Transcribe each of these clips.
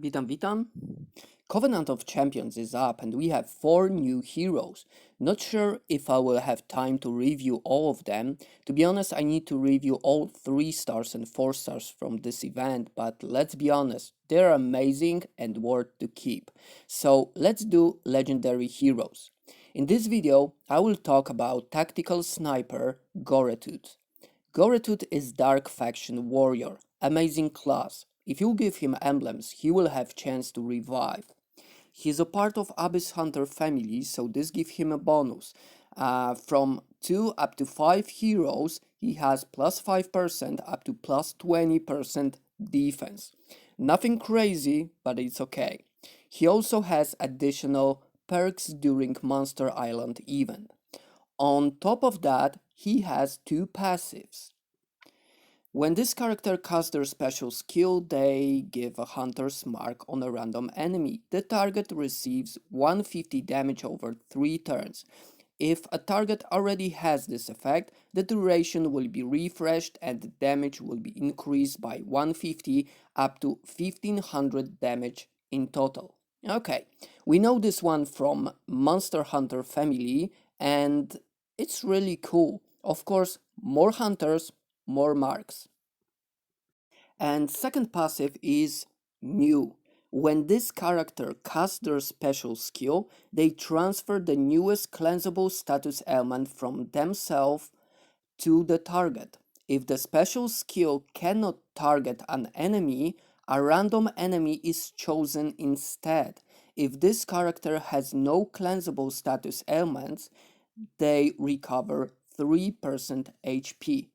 Witam, witam. Covenant of Champions is up and we have four new heroes. Not sure if I will have time to review all of them. To be honest, I need to review all 3 stars and 4 stars from this event, but let's be honest, they're amazing and worth to keep. So let's do legendary heroes. In this video, I will talk about tactical sniper Goretut. Goretut is Dark Faction Warrior, amazing class. If you give him emblems, he will have chance to revive. He's a part of Abyss Hunter family, so this gives him a bonus. Uh, from 2 up to 5 heroes, he has plus 5% up to plus 20% defense. Nothing crazy, but it's okay. He also has additional perks during Monster Island event. On top of that, he has two passives. When this character casts their special skill, they give a hunter's mark on a random enemy. The target receives 150 damage over 3 turns. If a target already has this effect, the duration will be refreshed and the damage will be increased by 150 up to 1500 damage in total. Okay, we know this one from Monster Hunter family and it's really cool. Of course, more hunters, more marks. And second passive is new. When this character casts their special skill, they transfer the newest cleansable status element from themselves to the target. If the special skill cannot target an enemy, a random enemy is chosen instead. If this character has no cleansable status elements, they recover 3% HP.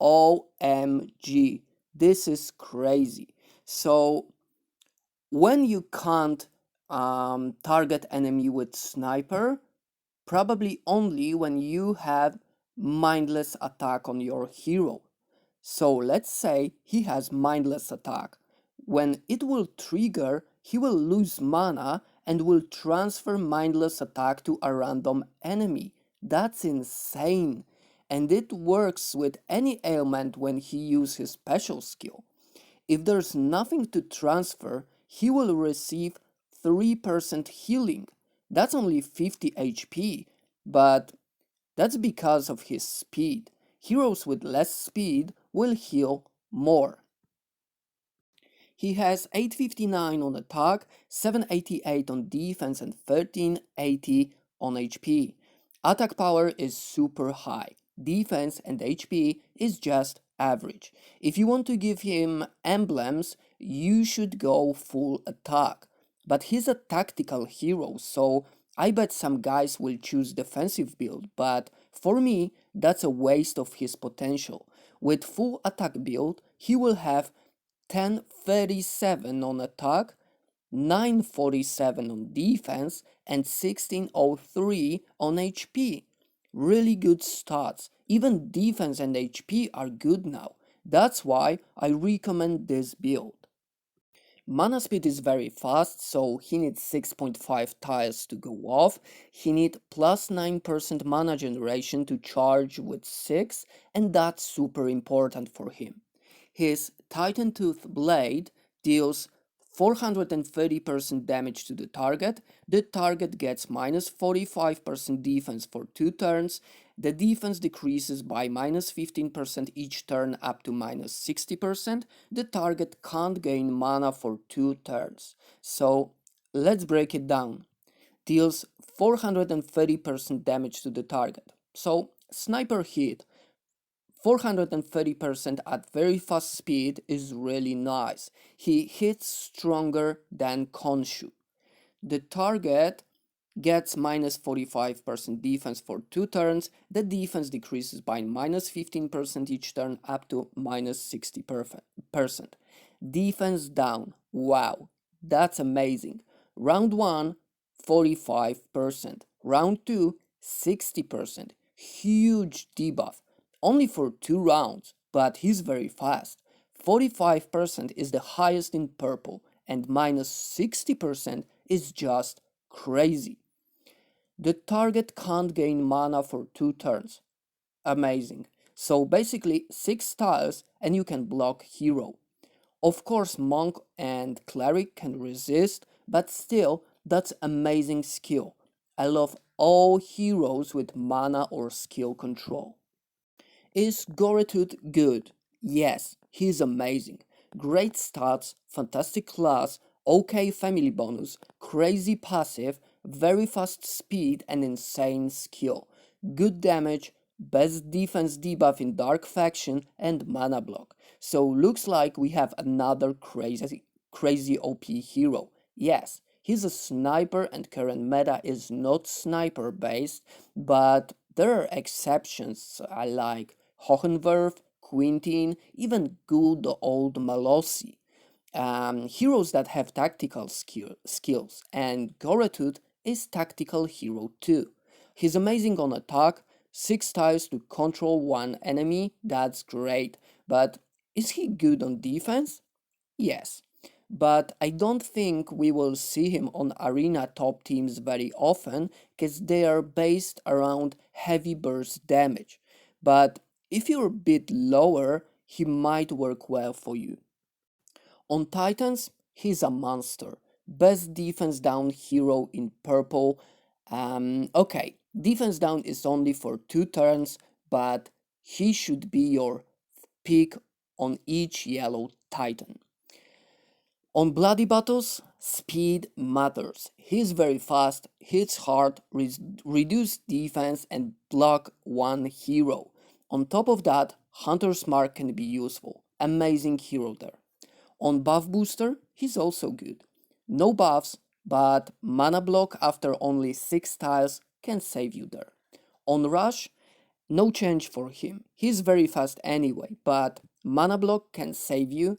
OMG. This is crazy. So when you can't um, target enemy with sniper, probably only when you have mindless attack on your hero. So let's say he has mindless attack. When it will trigger, he will lose mana and will transfer mindless attack to a random enemy. That's insane and it works with any ailment when he uses his special skill. If there's nothing to transfer, he will receive 3% healing. That's only 50 HP, but that's because of his speed. Heroes with less speed will heal more. He has 859 on attack, 788 on defense and 1380 on HP. Attack power is super high defense and HP is just average. If you want to give him emblems, you should go full attack. But he's a tactical hero, so I bet some guys will choose defensive build, but for me, that's a waste of his potential. With full attack build, he will have 1037 on attack, 947 on defense, and 1603 on HP really good stats. Even defense and HP are good now. That's why I recommend this build. Mana speed is very fast, so he needs 6.5 tiles to go off. He needs plus 9% mana generation to charge with 6, and that's super important for him. His Titan Tooth Blade deals 430% damage to the target, the target gets minus 45% defense for 2 turns, the defense decreases by minus 15% each turn up to minus 60%, the target can't gain mana for 2 turns. So let's break it down. Deals 430% damage to the target. So sniper hit 430% at very fast speed is really nice. He hits stronger than Khonshu. The target gets minus 45% defense for 2 turns, the defense decreases by minus 15% each turn up to minus 60%. Defense down, wow, that's amazing. Round 1, 45%. Round 2, 60%. Huge debuff only for two rounds, but he's very fast. 45% is the highest in purple, and minus 60% is just crazy. The target can't gain mana for two turns. Amazing. So basically, 6 tiles and you can block hero. Of course, monk and cleric can resist, but still, that's amazing skill. I love all heroes with mana or skill control. Is Goretut good? Yes, he's amazing. Great stats, fantastic class, okay family bonus, crazy passive, very fast speed, and insane skill. Good damage, best defense debuff in Dark Faction, and mana block. So looks like we have another crazy, crazy OP hero. Yes, he's a sniper, and current meta is not sniper based, but there are exceptions. I like Hohenwerf, Quintin, even good old Malossi. Um, heroes that have tactical skill, skills, and Goretut is tactical hero too. He's amazing on attack, 6 tiles to control one enemy, that's great, but is he good on defense? Yes, but I don't think we will see him on arena top teams very often because they are based around heavy burst damage. But if you're a bit lower, he might work well for you. On Titans, he's a monster. Best defense down hero in purple. Um, okay, defense down is only for two turns, but he should be your pick on each yellow Titan. On Bloody Battles, speed matters. He's very fast, hits hard, re- reduce defense, and block one hero. On top of that, Hunter's Mark can be useful. Amazing hero there. On Buff Booster, he's also good. No buffs, but mana block after only 6 tiles can save you there. On Rush, no change for him. He's very fast anyway, but mana block can save you.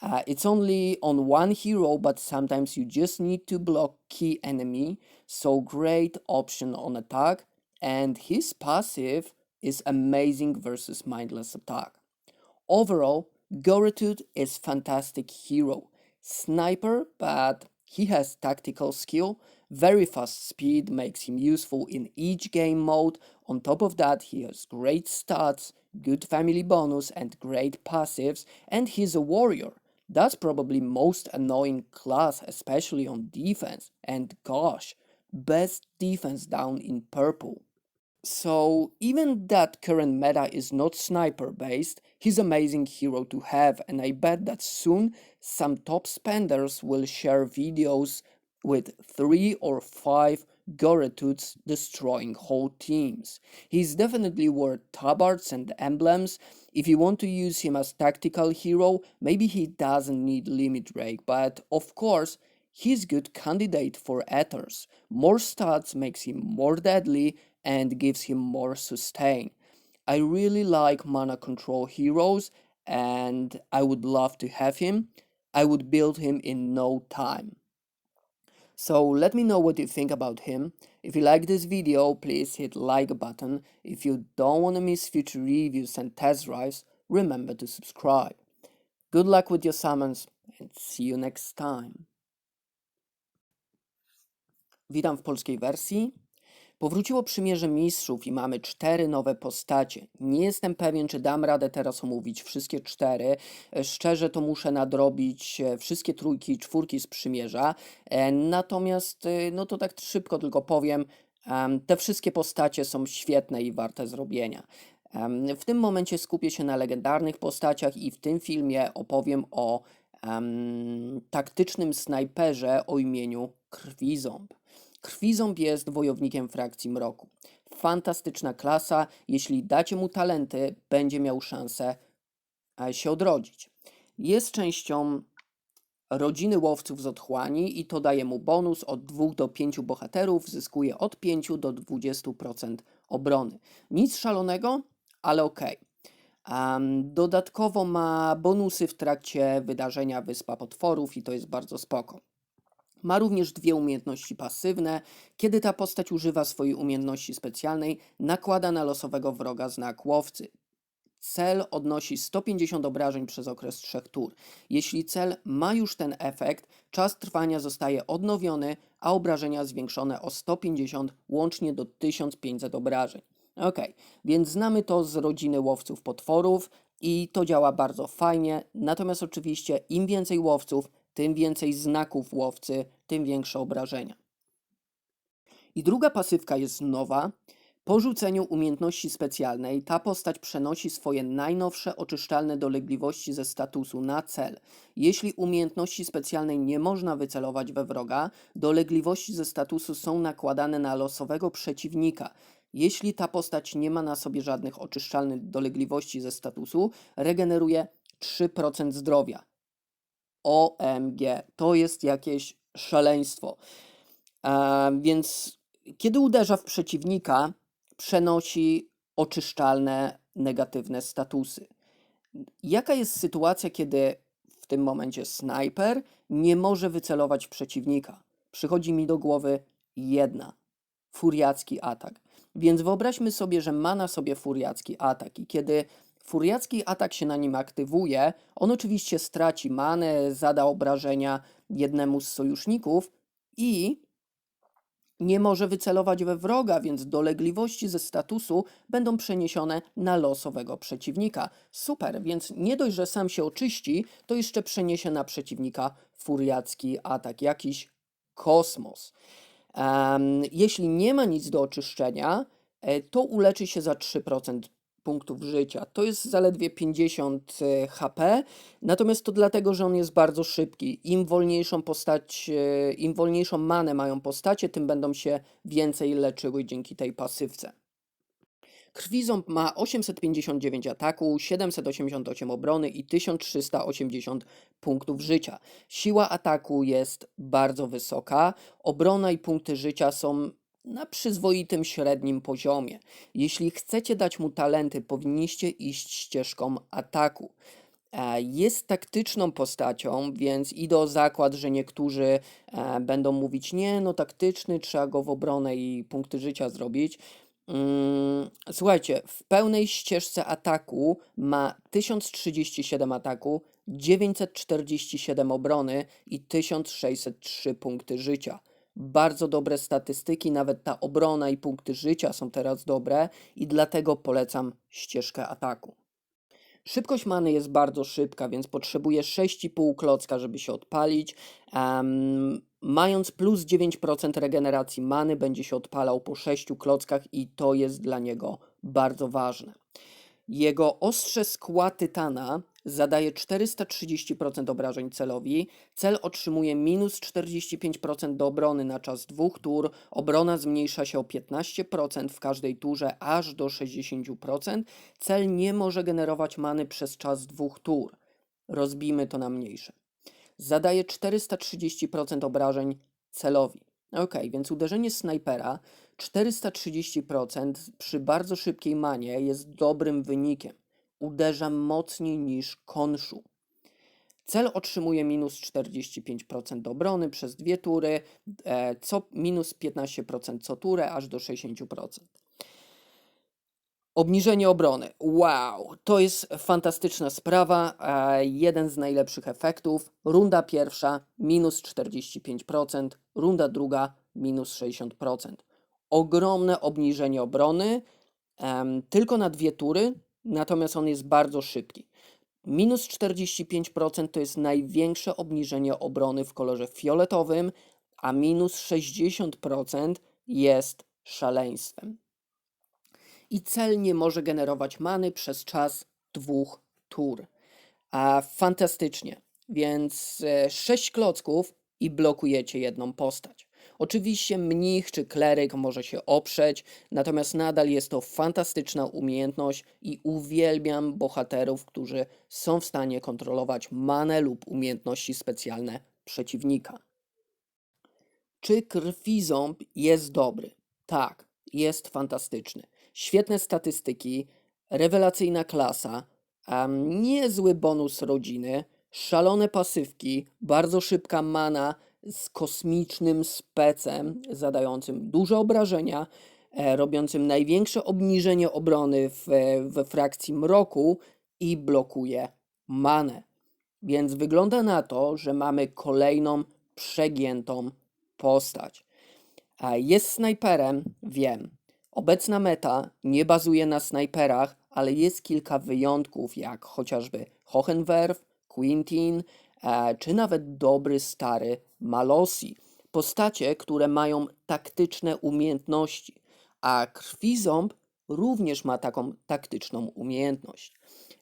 Uh, it's only on one hero, but sometimes you just need to block key enemy, so great option on attack. And his passive is amazing versus mindless attack. Overall, Goretut is fantastic hero. Sniper, but he has tactical skill, very fast speed makes him useful in each game mode. On top of that, he has great stats, good family bonus and great passives, and he's a warrior. That's probably most annoying class, especially on defense. And gosh, best defense down in purple. So even that current meta is not sniper based, he's amazing hero to have and I bet that soon some top spenders will share videos with 3 or 5 Goretuts destroying whole teams. He's definitely worth tabards and emblems. If you want to use him as tactical hero, maybe he doesn't need limit break, but of course he's good candidate for ethers. More stats makes him more deadly and gives him more sustain. I really like mana control heroes and I would love to have him. I would build him in no time. So let me know what you think about him. If you like this video, please hit like button. If you don't want to miss future reviews and test drives, remember to subscribe. Good luck with your summons and see you next time. Witam w polskiej wersji. Powróciło Przymierze Mistrzów i mamy cztery nowe postacie. Nie jestem pewien, czy dam radę teraz omówić wszystkie cztery. E, Szczerze to muszę nadrobić e, wszystkie trójki i czwórki z Przymierza. E, Natomiast, no to tak szybko tylko powiem, em, te wszystkie postacie są świetne i warte zrobienia. W tym momencie skupię się na legendarnych postaciach i w tym filmie opowiem o em, taktycznym snajperze o imieniu Krwiząb. Krwiząb jest wojownikiem frakcji mroku. Fantastyczna klasa, jeśli dacie mu talenty, będzie miał szansę e, się odrodzić. Jest częścią rodziny łowców z otchłani i to daje mu bonus od 2 do 5 bohaterów, zyskuje od 5 do 20% obrony. Nic szalonego, ale okej. Em, dodatkowo ma bonusy w trakcie wydarzenia Wyspa Potworów i to jest bardzo spoko. Ma również dwie umiejętności pasywne. Kiedy ta postać używa swojej umiejętności specjalnej, nakłada na losowego wroga znak łowcy. Cel odnosi 150 obrażeń przez okres 3 tur. Jeśli cel ma już ten efekt, czas trwania zostaje odnowiony, a obrażenia zwiększone o 150, łącznie do 1500 obrażeń. Ok, więc znamy to z rodziny łowców potworów. i to działa bardzo fajnie. Natomiast oczywiście im więcej łowców, tym więcej znaków łowcy, tym większe obrażenia. I druga pasywka jest nowa. Po rzuceniu umiejętności specjalnej ta postać przenosi swoje najnowsze oczyszczalne dolegliwości ze statusu na cel. Jeśli umiejętności specjalnej nie można wycelować we wroga, dolegliwości ze statusu są nakładane na losowego przeciwnika. Jeśli ta postać nie ma na sobie żadnych oczyszczalnych dolegliwości ze statusu, regeneruje 3% zdrowia. OMG, to jest jakieś szaleństwo. E, więc kiedy uderza w przeciwnika, przenosi oczyszczalne negatywne statusy. Jaka jest sytuacja, kiedy w tym momencie snajper nie może wycelować przeciwnika? Przychodzi mi do głowy jedna. Furiacki atak. Więc wyobraźmy sobie, że ma na sobie furiacki atak i kiedy furiacki atak się na nim aktywuje, on oczywiście straci manę, zada obrażenia jednemu z sojuszników i nie może wycelować we wroga, więc dolegliwości ze statusu będą przeniesione na losowego przeciwnika. Super, więc nie dość, że sam się oczyści, to jeszcze przeniesie na przeciwnika furiacki atak, jakiś kosmos. Um, jeśli nie ma nic do oczyszczenia, e, to uleczy się za 3% punktów życia. To jest zaledwie 50 e, HP, natomiast to dlatego, że on jest bardzo szybki. Im wolniejszą postać, e, im wolniejszą manę mają postacie, tym będą się więcej leczyły dzięki tej pasywce. Krwiząb ma 859 ataku, 788 obrony i 1380 punktów życia. Siła ataku jest bardzo wysoka, obrona i punkty życia są na przyzwoitym średnim poziomie. Jeśli chcecie dać mu talenty, powinniście iść ścieżką ataku. E, Jest taktyczną postacią, więc idę o zakład, że niektórzy e, będą mówić: Nie, no taktyczny, trzeba go w obronę i punkty życia zrobić. Mm, Słuchajcie, w pełnej ścieżce ataku ma 1037 ataku, 947 obrony i 1603 punkty życia. Bardzo dobre statystyki, nawet ta obrona i punkty życia są teraz dobre i dlatego polecam ścieżkę ataku. Szybkość many jest bardzo szybka, więc potrzebuje 6,5 klocka, żeby się odpalić. Em, mając plus 9% regeneracji many, będzie się odpalał po 6 klockach i to jest dla niego bardzo ważne. Jego ostrze skła tytana zadaje 430% obrażeń celowi. Cel otrzymuje minus 45% do obrony na czas dwóch tur. Obrona zmniejsza się o 15% w każdej turze aż do 60%. Cel nie może generować many przez czas dwóch tur. Rozbijmy to na mniejsze. Zadaje 430% obrażeń celowi. Ok, więc uderzenie snajpera 430% przy bardzo szybkiej manie jest dobrym wynikiem. Uderza mocniej niż konszu. Cel otrzymuje minus 45% do obrony przez dwie tury, e, co minus 15% co turę, aż do 60%. Obniżenie obrony. Wow, to jest fantastyczna sprawa. e, Jeden z najlepszych efektów. Runda pierwsza minus 45%, runda druga minus 60%. Ogromne obniżenie obrony, tylko na dwie tury, natomiast on jest bardzo szybki. Minus 45% to jest największe obniżenie obrony w kolorze fioletowym, a minus 60% jest szaleństwem i cel nie może generować many przez czas dwóch tur. A fantastycznie, więc 6 klocków i blokujecie jedną postać. Oczywiście mnich czy kleryk może się oprzeć, natomiast nadal jest to fantastyczna umiejętność i uwielbiam bohaterów, którzy są w stanie kontrolować manę lub umiejętności specjalne przeciwnika. Czy krwiząb jest dobry? Tak, jest fantastyczny. Świetne statystyki, rewelacyjna klasa, niezły bonus rodziny, szalone pasywki, bardzo szybka mana z kosmicznym specem zadającym duże obrażenia, e, robiącym największe obniżenie obrony w, we frakcji mroku i blokuje manę. Więc wygląda na to, że mamy kolejną przegiętą postać. A jest snajperem, wiem. Obecna meta nie bazuje na snajperach, ale jest kilka wyjątków, jak chociażby Hohenwerf, Quintin, e, czy nawet dobry stary Malossi. Postacie, które mają taktyczne umiejętności, a Krwiząb również ma taką taktyczną umiejętność.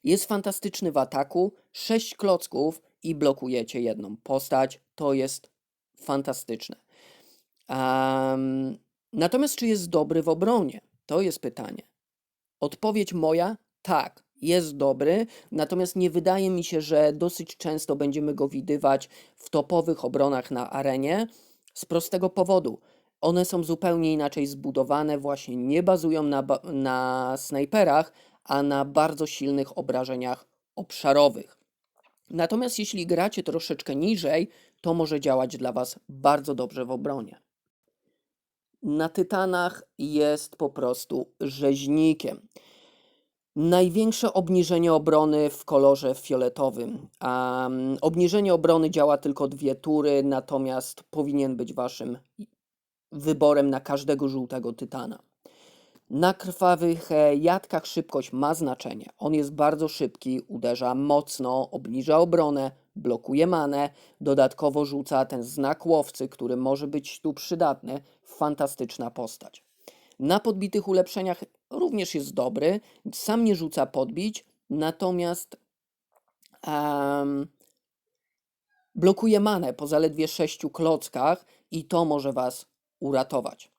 Jest fantastyczny w ataku, 6 klocków i blokujecie jedną postać. To jest fantastyczne. Em, natomiast czy jest dobry w obronie? To jest pytanie. Odpowiedź moja tak, jest dobry, natomiast nie wydaje mi się, że dosyć często będziemy go widywać w topowych obronach na arenie z prostego powodu. One są zupełnie inaczej zbudowane, właśnie nie bazują na, na snajperach, a na bardzo silnych obrażeniach obszarowych. Natomiast jeśli gracie troszeczkę niżej, to może działać dla Was bardzo dobrze w obronie. Na Tytanach jest po prostu rzeźnikiem. Największe obniżenie obrony w kolorze fioletowym. Mm, obniżenie obrony działa tylko dwie tury, natomiast powinien być waszym wyborem na każdego żółtego tytana. Na krwawych e, jadkach szybkość ma znaczenie. On jest bardzo szybki, uderza mocno, obniża obronę, blokuje manę, dodatkowo rzuca ten znak łowcy, który może być tu przydatny. Fantastyczna postać. Na podbitych ulepszeniach również jest dobry. Sam nie rzuca podbić, natomiast em, blokuje manę po zaledwie sześciu klockach i to może Was uratować.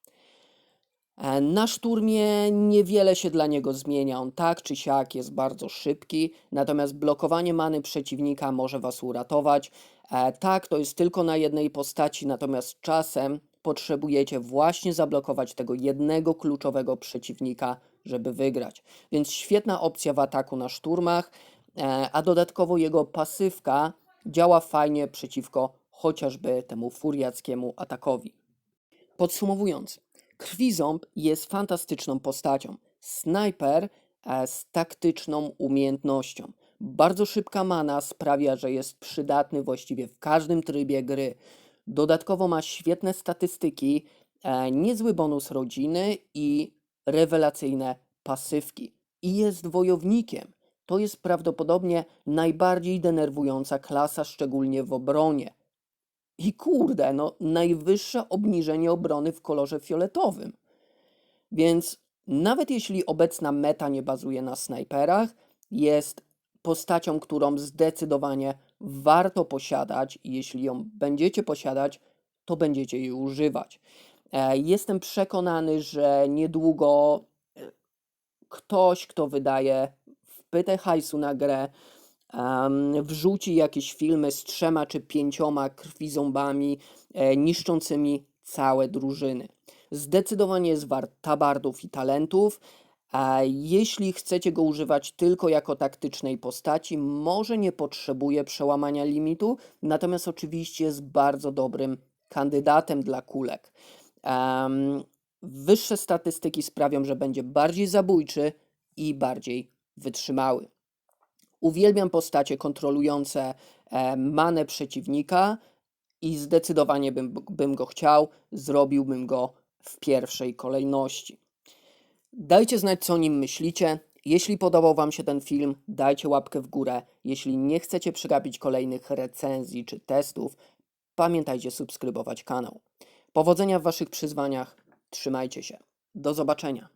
E, Na szturmie niewiele się dla niego zmienia. On tak czy siak jest bardzo szybki, natomiast blokowanie many przeciwnika może was uratować. E, Tak, to jest tylko na jednej postaci, natomiast czasem potrzebujecie właśnie zablokować tego jednego kluczowego przeciwnika, żeby wygrać. Więc świetna opcja w ataku na szturmach, e, a dodatkowo jego pasywka działa fajnie przeciwko chociażby temu furiackiemu atakowi. Podsumowując, Krwiząb jest fantastyczną postacią. Snajper e, z taktyczną umiejętnością. Bardzo szybka mana sprawia, że jest przydatny właściwie w każdym trybie gry. Dodatkowo ma świetne statystyki, e, niezły bonus rodziny i rewelacyjne pasywki. I jest wojownikiem. To jest prawdopodobnie najbardziej denerwująca klasa, szczególnie w obronie. I kurde, no najwyższe obniżenie obrony w kolorze fioletowym. Więc nawet jeśli obecna meta nie bazuje na snajperach, jest postacią, którą zdecydowanie warto posiadać jeśli ją będziecie posiadać, to będziecie jej używać. E, Jestem przekonany, że niedługo e, ktoś, kto wydaje wpytę hajsu na grę, wrzuci jakieś filmy z trzema czy pięcioma krwizombami e, niszczącymi całe drużyny. Zdecydowanie jest wart tabardów i talentów. A jeśli chcecie go używać tylko jako taktycznej postaci, może nie potrzebuje przełamania limitu, natomiast oczywiście jest bardzo dobrym kandydatem dla kulek. Em, wyższe statystyki sprawią, że będzie bardziej zabójczy i bardziej wytrzymały. Uwielbiam postacie kontrolujące e, manę przeciwnika i zdecydowanie bym, bym go chciał, zrobiłbym go w pierwszej kolejności. Dajcie znać, co o nim myślicie. Jeśli podobał Wam się ten film, dajcie łapkę w górę. Jeśli nie chcecie przegapić kolejnych recenzji czy testów, pamiętajcie subskrybować kanał. Powodzenia w Waszych przyzwaniach. Trzymajcie się. Do zobaczenia.